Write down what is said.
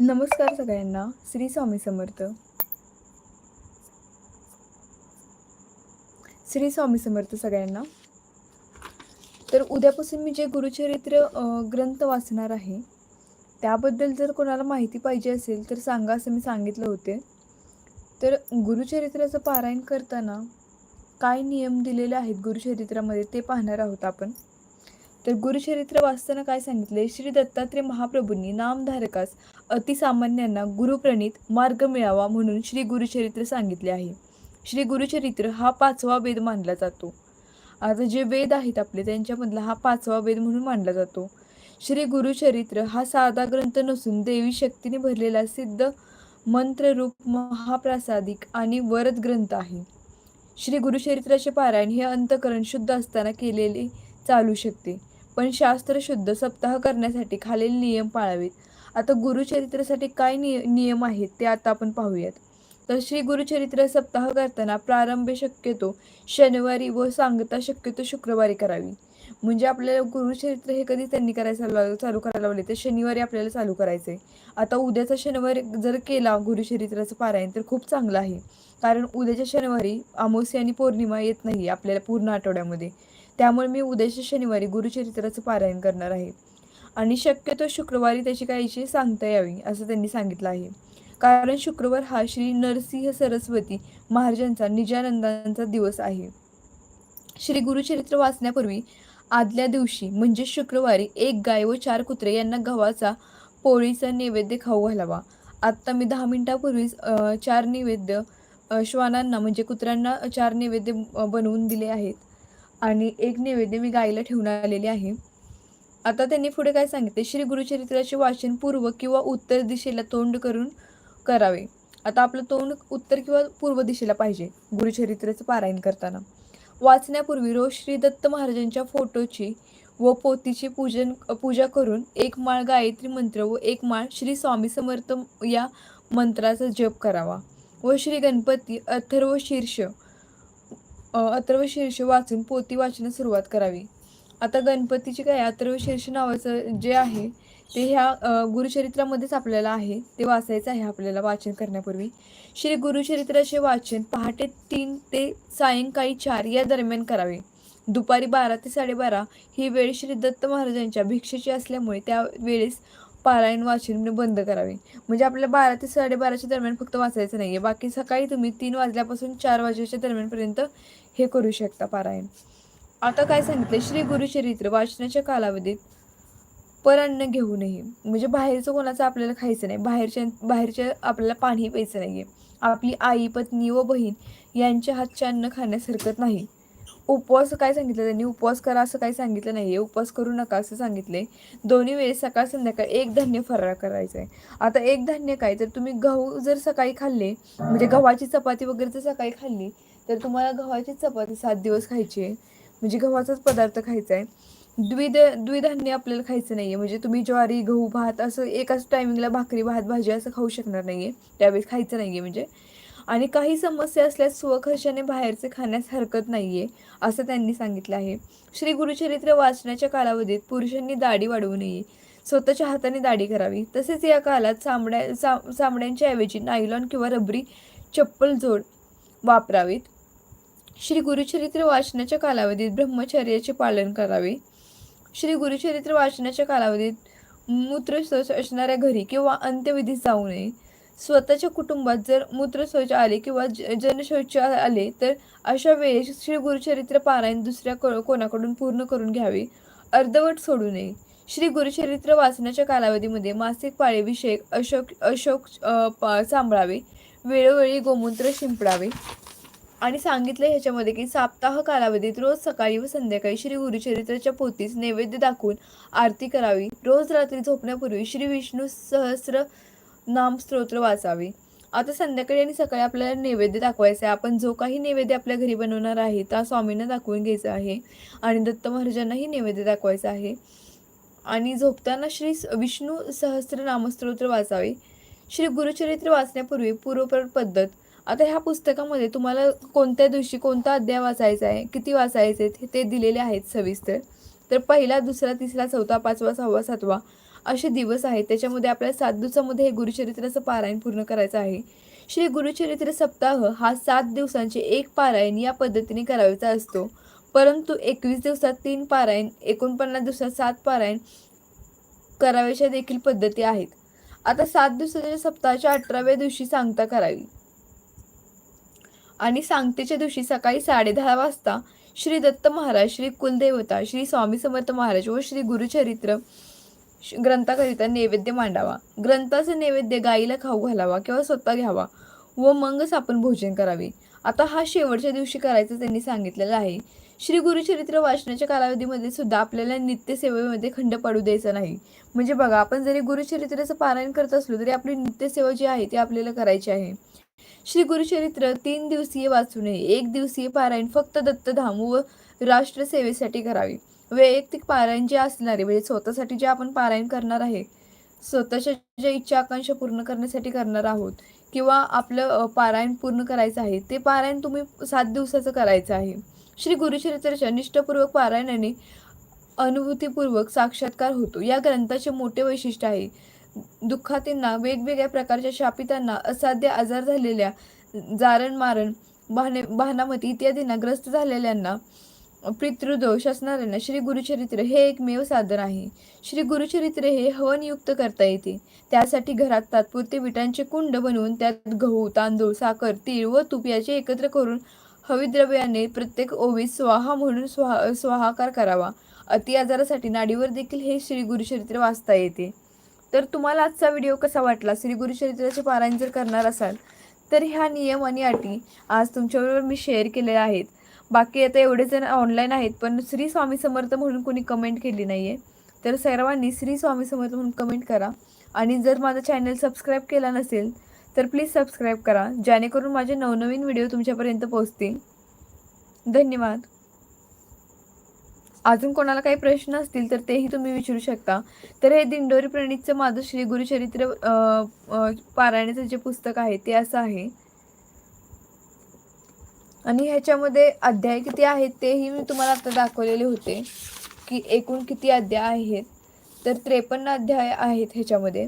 नमस्कार सगळ्यांना श्री स्वामी समर्थ. श्री स्वामी समर्थ सगळ्यांना. तर उद्यापासून मी जे गुरुचरित्र ग्रंथ वाचणार आहे त्याबद्दल जर कोणाला माहिती पाहिजे असेल तर सांगा असं मी सांगितलं होते. तर गुरुचरित्राचं पारायण करताना काय नियम दिलेले आहेत गुरुचरित्रामध्ये ते पाहणार आहोत आपण. तर गुरुचरित्र वाचताना काय सांगितले श्री दत्तात्रय महाप्रभूंनी नामधारकास अतिसामान्यांना गुरुप्रणित मार्ग मिळावा म्हणून श्री गुरुचरित्र सांगितले आहे. श्री गुरुचरित्र हा पाचवा वेद मानला जातो. आता जे वेद आहेत आपले त्यांच्यामधला हा पाचवा वेद म्हणून मानला जातो. श्री गुरुचरित्र हा साधा ग्रंथ नसून देवी शक्तीने भरलेला सिद्ध मंत्ररूप महाप्रासादिक आणि वरद ग्रंथ आहे. श्री गुरुचरित्राचे पारायण हे अंतकरण शुद्ध असताना केलेले चालू शकते. पण शास्त्र शुद्ध सप्ताह करण्यासाठी खालील नियम पाळावेत. आता गुरुचरित्रासाठी काय निय नियम आहेत ते आता आपण पाहूयात. तर श्री गुरुचरित्र सप्ताह करताना प्रारंभ शक्यतो शनिवारी व सांगता शक्यतो शुक्रवारी करावी. म्हणजे आपल्याला गुरुचरित्र हे कधी त्यांनी करायला लाव- चालू करायला लावले तर शनिवारी आपल्याला चालू करायचं आहे आता उद्याचा शनिवारी जर केला गुरुचरित्राचं पारायण तर खूप चांगलं आहे. कारण उद्याच्या शनिवारी अमावस्या आणि पौर्णिमा येत नाही आपल्याला पूर्ण आठवड्यामध्ये. त्यामुळे मी उद्याच्या शनिवारी गुरुचरित्राचं पारायण करणार आहे. आणि शक्यतो शुक्रवारी त्याची काहीशी सांगता यावी असं त्यांनी सांगितलं आहे. कारण शुक्रवार हा श्री नरसिंह सरस्वती महाराजांचा निजानंदांचा दिवस आहे. श्री गुरुचरित्र वाचण्यापूर्वी आदल्या दिवशी म्हणजे शुक्रवारी एक गाय व चार कुत्रे यांना गव्हाचा पोळीचा नैवेद्य खाऊ घालावा. आत्ता मी दहा मिनिटापूर्वीच चार नैवेद्य श्वानांना म्हणजे कुत्र्यांना चार नैवेद्य बनवून दिले आहेत. आणि एक नैवेद्य मी गाईला ठेवून आलेली आहे. आता त्यांनी पुढे काय सांगितले? श्री गुरुचरित्राचे वाचन पूर्व किंवा उत्तर दिशेला तोंड करून करावे. आता आपलं तोंड उत्तर किंवा पूर्व दिशेला पाहिजे गुरुचरित्राचं पारायण करताना. वाचण्यापूर्वी रोज श्री दत्त महाराजांच्या फोटोची व पोतीची पूजन पूजा करून एक माळ गायत्री मंत्र व एक माळ श्री स्वामी समर्थ या मंत्राचा जप करावा व श्री गणपती अथर्व शीर्ष अथर्व शीर्ष वाचून पोती वाचण्यास सुरुवात करावी. आता गणपतीची काय अथर्व शीर्ष नावाचं जे आहे ते ह्या गुरुचरित्रामध्येच आपल्याला आहे. ते वाचायचं आहे आपल्याला वाचन करण्यापूर्वी. श्री गुरुचरित्राचे वाचन पहाटे तीन ते सायंकाळी चार या दरम्यान करावे. दुपारी बारा ते साडेबारा ही वेळ श्री दत्त महाराजांच्या भिक्षेची असल्यामुळे त्या वेळेस पारायण वाचन म्हणजे बंद करावे. म्हणजे आपल्याला बारा ते साडेबाराच्या दरम्यान फक्त वाचायचं नाही आहे बाकी सकाळी तुम्ही तीन वाजल्यापासून चार वाजेच्या दरम्यानपर्यंत हे करू शकता पारायण. आता काय सांगितलं श्री गुरुचरित्र वाचनाच्या कालावधीत परान्न घेऊ नये. म्हणजे बाहेरचं कोणाचं आपल्याला खायचं नाही. बाहेरच्या बाहेरच्या आपल्याला पाणी प्यायचं नाही आहे आपली आई पत्नी व बहीण यांच्या हातचे अन्न खाण्यास हरकत नाही. उपवास काय सांगितलं? त्यांनी उपवास करा असं काही सांगितलं नाही आहे उपवास करू नका असं सांगितले. दोन्ही वेळेस सकाळ संध्याकाळ एक धान्य फराळ करायचं आहे आता एक धान्य काय? तर तुम्ही गहू जर सकाळी खाल्ले म्हणजे गव्हाची चपाती वगैरे जर सकाळी खाल्ली तर तुम्हाला गव्हाची चपाती सात दिवस खायची आहे. म्हणजे गव्हाचाच पदार्थ खायचा आहे. द्विध द्विधान्य आपल्याला खायचं नाही आहे म्हणजे तुम्ही ज्वारी गहू भात असं एकाच टायमिंगला भाकरी भात भाजी असं खाऊ शकणार नाही आहे त्यावेळेस खायचं नाही आहे म्हणजे. आणि काही समस्या असल्यास स्वखर्चाने बाहेरचे खाण्यास हरकत नाही आहे असं त्यांनी सांगितलं आहे. श्री गुरुचरित्र वाचण्याच्या कालावधीत पुरुषांनी दाढी वाढवू नये. स्वतःच्या हाताने दाढी करावी. तसेच या काळात चामड्या चा चामड्यांच्या ऐवजी नायलॉन किंवा रबरी चप्पल जोड वापरावीत. श्री गुरुचरित्र वाचनाच्या कालावधीत ब्रह्मचर्याचे पालन करावे. श्री गुरुचरित्र वाचनाच्या कालावधीत मूत्रशौच असणाऱ्या घरी किंवा अंत्यविधीत जाऊ नये. स्वतःच्या कुटुंबात जर मूत्रशौच आले किंवा ज- जनशौच आले तर अशा वेळेस श्री गुरुचरित्र पारायण दुसऱ्या को- कोणाकडून पूर्ण करून घ्यावे? अर्धवट सोडू नये. श्री गुरुचरित्र वाचनाच्या कालावधीमध्ये मासिक पाळीविषयक अशोक अशोक पा- सांभाळावे. वेळोवेळी गोमूत्र शिंपडावे. आणि सांगितलं ह्याच्यामध्ये की साप्ताह कालावधीत रोज सकाळी व संध्याकाळी श्री गुरुचरित्राच्या पोतीस नैवेद्य दाखवून आरती करावी. रोज रात्री झोपण्यापूर्वी श्री विष्णू सहस्र नाम स्तोत्र वाचावे. आता संध्याकाळी आणि सकाळी आपल्याला नैवेद्य दाखवायचा आहे आपण जो काही नैवेद्य आपल्या घरी बनवणार आहे त्या स्वामींना दाखवून घ्यायचा आहे. आणि दत्त महाराजांनाही नैवेद्य दाखवायचा आहे. आणि झोपताना श्री स- विष्णू सहस्त्र नामस्तोत्र वाचावे. श्री गुरुचरित्र वाचण्यापूर्वी पूर्वपर पद्धत. आता ह्या पुस्तकामध्ये तुम्हाला कोणत्या दिवशी कोणता अध्याय वाचायचा आहे किती वाचायचे ते दिलेले आहेत सविस्तर. तर पहिला दुसरा तिसरा चौथा पाचवा सहावा सातवा असे दिवस आहेत. त्याच्यामध्ये आपल्याला सात दिवसामध्ये हे गुरुचरित्राचं पारायण पूर्ण करायचं आहे. श्री गुरुचरित्र सप्ताह हा सात दिवसांचे एक पारायण या पद्धतीने करायचा असतो. परंतु एकवीस दिवसात तीन पारायण एकोणपन्नास दिवसात सात पारायण कराव्याच्या देखील पद्धती आहेत. आता सात दिवसाच्या सप्ताहाच्या अठराव्या दिवशी सांगता करावी. आणि सांगतेच्या दिवशी सकाळी साडेदहा वाजता श्री दत्त महाराज श्री कुलदेवता श्री स्वामी समर्थ महाराज व श्री गुरुचरित्र ग्रंथाकरिता नैवेद्य मांडावा. ग्रंथाचे नैवेद्य गाईला खाऊ घालावा किंवा स्वतः घ्यावा व मगच आपण भोजन करावे. आता हा शेवटच्या दिवशी करायचं त्यांनी सांगितलेलं आहे. श्री गुरुचरित्र वाचनाच्या कालावधीमध्ये सुद्धा आपल्याला नित्यसेवेमध्ये खंड पडू द्यायचा नाही. म्हणजे बघा आपण जरी गुरुचरित्राचं पारायण करत असलो तरी आपली नित्यसेवा जी आहे ती आपल्याला करायची आहे. श्री गुरुचरित्र तीन दिवसीय वाचू नये. एक दिवसीय पारायण फक्त दत्तधाम व राष्ट्रसेवेसाठी करावे. वैयक्तिक पारायण जे असणारे म्हणजे स्वतःसाठी जे आपण पारायण करणार आहे स्वतःच्या ज्या इच्छा आकांक्षा पूर्ण करण्यासाठी करणार आहोत किंवा आपलं पारायण पूर्ण करायचं आहे ते पारायण तुम्ही सात दिवसाचं करायचं आहे. श्री गुरुचरित्राच्या निष्ठपूर्वक पारायणाने अनुभूतीपूर्वक साक्षात्कार होतो. या ग्रंथाचे मोठे वैशिष्ट्य आहे. दुःखातींना वेगवेगळ्या प्रकारच्या शापितांना असाध्य आजार झालेल्या जारण मारण भाने भानामती इत्यादींना ग्रस्त झालेल्यांना पितृदोष असणाऱ्यांना श्री गुरुचरित्र हे एकमेव साधन आहे. श्री गुरुचरित्र हे हवनयुक्त करता येते. त्यासाठी घरात तात्पुरते विटांचे कुंड बनवून त्यात गहू तांदूळ साखर तीळ व तूप याचे एकत्र करून हविद्रव्याने प्रत्येक ओवीत स्वाहा म्हणून स्वाहा स्वाहाकार करावा. अति आजारासाठी नाडीवर देखील हे श्री गुरुचरित्र वाचता येते. तर तुम्हाला आजचा व्हिडिओ कसा वाटला? श्री गुरुचरित्राचे पारायण जर करणार असाल तर ह्या नियम आणि अटी आज तुमच्याबरोबर मी शेअर केलेल्या आहेत. बाकी आता एवढे जण ऑनलाईन आहेत पण श्री स्वामी समर्थ म्हणून कोणी कमेंट केली नाही आहे तर सर्वांनी श्री स्वामी समर्थ म्हणून कमेंट करा. आणि जर माझा चॅनल सबस्क्राईब केला नसेल तर प्लीज सबस्क्राईब करा. जेणेकरून माझे नवनवीन व्हिडिओ तुमच्यापर्यंत पोहोचतील. धन्यवाद. अजून कोणाला काही प्रश्न असतील तर तेही तुम्ही विचारू शकता. तर हे दिंडोरी प्रणीतचं माझं श्री गुरुचरित्र पारायणाचं जे पुस्तक आहे ते असं आहे. आणि ह्याच्यामध्ये अध्याय किती आहेत तेही मी तुम्हाला आता दाखवलेले होते की एकूण किती अध्याय आहेत तर त्रेपन्न अध्याय आहेत ह्याच्यामध्ये.